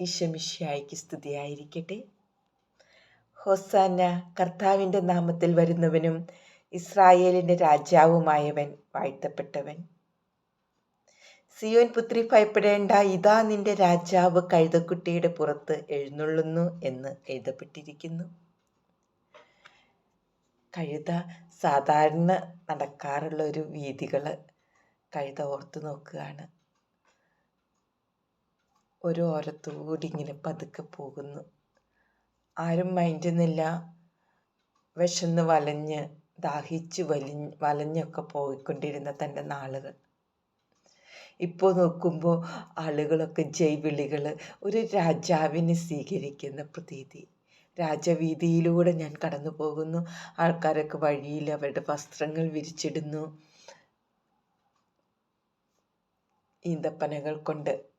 ഈശമിഷ്യായ്ക്ക് സ്തുതിയായിരിക്കട്ടെ. ഹൊസാന കർത്താവിന്റെ നാമത്തിൽ വരുന്നവനും ഇസ്രായേലിന്റെ രാജാവുമായവൻ വാഴ്ത്തപ്പെട്ടവൻ. സിയോൻ പുത്രി ഭയപ്പെടേണ്ട ഇതാ നിന്റെ രാജാവ് കഴുതക്കുട്ടിയുടെ പുറത്ത് എഴുന്നള്ളുന്നു എന്ന് എഴുതപ്പെട്ടിരിക്കുന്നു. കഴുത സാധാരണ നടക്കാറുള്ള ഒരു വീതികൾ കഴുത ഓർത്തു നോക്കുകയാണ്. ഒരു ഓരത്തൂടി ഇങ്ങനെ പതുക്കെ പോകുന്നു. ആരും മൈൻഡുന്നില്ല വിശന്ന് വലഞ്ഞ് ദാഹിച്ച് വലി വലഞ്ഞൊക്കെ പോയിക്കൊണ്ടിരുന്ന തന്റെ നാളുകൾ. ഇപ്പോൾ നോക്കുമ്പോൾ ആളുകളൊക്കെ ജൈവിളികൾ ഒരു രാജാവിനെ സ്വീകരിക്കുന്ന പ്രതീതി. രാജവീതിയിലൂടെ ഞാൻ കടന്നു പോകുന്നു. ആൾക്കാരൊക്കെ വഴിയിൽ അവരുടെ വസ്ത്രങ്ങൾ വിരിച്ചിടുന്നു. ഈന്തപ്പനകൾ കൊണ്ട്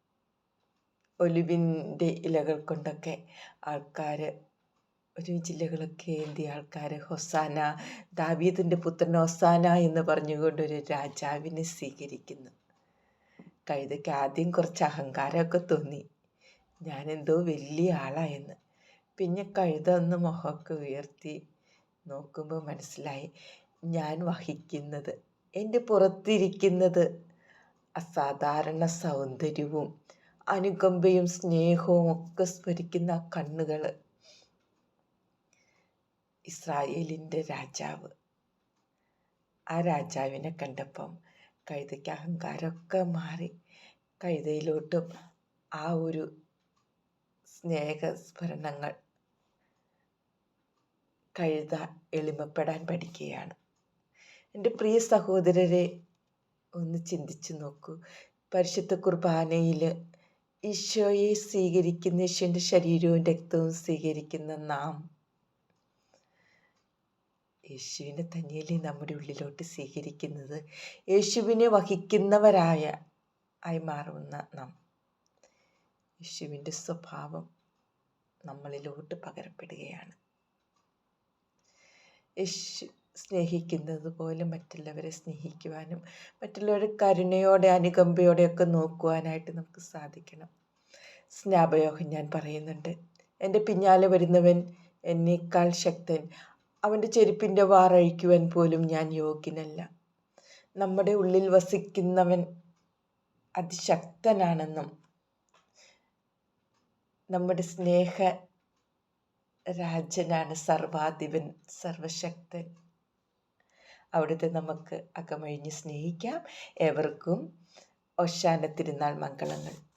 ഒലിവിന്റെ ഇലകൾ കൊണ്ടൊക്കെ ആൾക്കാർ ഒരു ജില്ലകളൊക്കെ എന്തിയ ആൾക്കാർ ഹൊസാന ദാവീദിന്റെ പുത്രൻ ഹൊസാന എന്ന് പറഞ്ഞുകൊണ്ട് ഒരു രാജാവിനെ സ്വീകരിക്കുന്നു. കഴുതയ്ക്ക് ആദ്യം കുറച്ച് അഹങ്കാരമൊക്കെ തോന്നി. ഞാനെന്തോ വലിയ ആളായെന്ന് പിന്നെ കഴുത ഒന്ന് മുഖമൊക്കെ ഉയർത്തി നോക്കുമ്പോൾ മനസ്സിലായി ഞാൻ വഹിക്കുന്നത് എന്റെ പുറത്തിരിക്കുന്നത് അസാധാരണ സൗന്ദര്യവും അനുകമ്പയും സ്നേഹവും ഒക്കെ സ്മരിക്കുന്ന കണ്ണുകൾ ഇസ്രായേലിന്റെ രാജാവ്. ആ രാജാവിനെ കണ്ടപ്പം കഴുതയ്ക്ക് അഹങ്കാരമൊക്കെ മാറി. കഴുതയിലോട്ടും ആ ഒരു സ്നേഹസ്മരണങ്ങൾ കഴുത എളിമപ്പെടാൻ പഠിക്കുകയാണ്. എന്റെ പ്രിയ സഹോദരരെ ഒന്ന് ചിന്തിച്ചു നോക്കൂ. പരിശുദ്ധ കുർബാനയിൽ ഈശോയെ സ്വീകരിക്കുന്ന ഈശോന്റെ ശരീരവും രക്തവും സ്വീകരിക്കുന്ന നാം യേശുവിനെ തന്നെയല്ലേ നമ്മുടെ ഉള്ളിലോട്ട് സ്വീകരിക്കുന്നത്. യേശുവിനെ വഹിക്കുന്നവരായ ആയി മാറുന്ന നാം. യേശുവിന്റെ സ്വഭാവം നമ്മളിലോട്ട് പകരപ്പെടുകയാണ്. യേശു സ്നേഹിക്കുന്നത് പോലെ മറ്റുള്ളവരെ സ്നേഹിക്കുവാനും മറ്റുള്ളവരെ കരുണയോടെ അനുകമ്പയോടെയൊക്കെ നോക്കുവാനായിട്ട് നമുക്ക് സാധിക്കണം. സ്നാപയോഗം ഞാൻ പറയുന്നുണ്ട് എന്റെ പിന്നാലെ വരുന്നവൻ എന്നേക്കാൾ ശക്തൻ. അവന്റെ ചെരുപ്പിന്റെ വാറഴിക്കുവാൻ പോലും ഞാൻ യോഗ്യനല്ല. നമ്മുടെ ഉള്ളിൽ വസിക്കുന്നവൻ അതിശക്തനാണെന്നും നമ്മുടെ സ്നേഹ രാജനാണ് സർവാധിപൻ സർവശക്തൻ. അവിടുത്തെ നമുക്ക് അകമഴിഞ്ഞ് സ്നേഹിക്കാം. ഏവർക്കും ഒശാന തിരുനാൾ മംഗളങ്ങൾ.